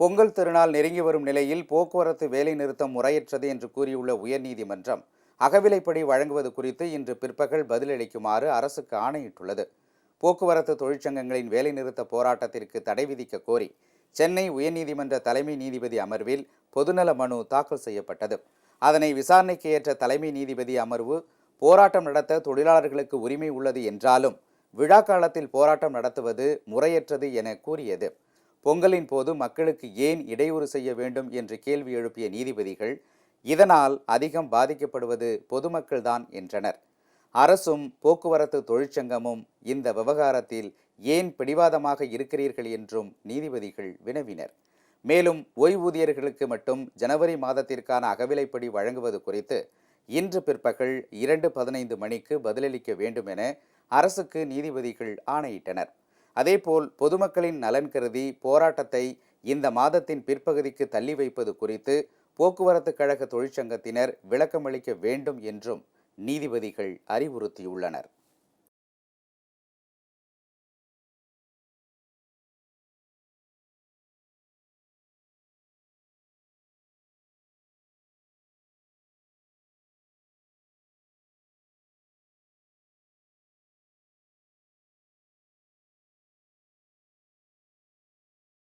பொங்கல் திருநாள் நெருங்கி வரும் நிலையில் போக்குவரத்து வேலைநிறுத்தம் முறையற்றது என்று கூறியுள்ள உயர்நீதிமன்றம் அகவிலைப்படி வழங்குவது குறித்து இன்று பிற்பகல் பதிலளிக்குமாறு அரசுக்கு ஆணையிட்டுள்ளது. போக்குவரத்து தொழிற்சங்கங்களின் வேலைநிறுத்த போராட்டத்திற்கு தடை விதிக்க கோரி சென்னை உயர்நீதிமன்ற தலைமை நீதிபதி அமர்வில் பொதுநல மனு தாக்கல் செய்யப்பட்டது. அதனை விசாரணைக்கு ஏற்ற தலைமை நீதிபதி அமர்வு போராட்டம் நடத்த தொழிலாளர்களுக்கு உரிமை உள்ளது என்றாலும் விழா காலத்தில் போராட்டம் நடத்துவது முறையற்றது என கூறியது. பொங்கலின் போது மக்களுக்கு ஏன் இடையூறு செய்ய வேண்டும் என்று கேள்வி எழுப்பிய நீதிபதிகள் இதனால் அதிகம் பாதிக்கப்படுவது பொதுமக்கள்தான் என்றனர். அரசும் போக்குவரத்து தொழிற்சங்கமும் இந்த விவகாரத்தில் ஏன் பிடிவாதமாக இருக்கிறீர்கள் என்றும் நீதிபதிகள் வினவினர். மேலும் ஓய்வூதியர்களுக்கு மட்டும் ஜனவரி மாதத்திற்கான அகவிலைப்படி வழங்குவது குறித்து இன்று பிற்பகல் இரண்டு பதினைந்து மணிக்கு பதிலளிக்க வேண்டும் என அரசுக்கு நீதிபதிகள் ஆணையிட்டனர். அதேபோல் பொதுமக்களின் நலன் கருதி போராட்டத்தை இந்த மாதத்தின் பிற்பகுதிக்கு தள்ளி வைப்பது குறித்து போக்குவரத்து கழக தொழிற்சங்கத்தினர் விளக்கமளிக்க வேண்டும் என்றும் நீதிபதிகள் அறிவுறுத்தியுள்ளனர்.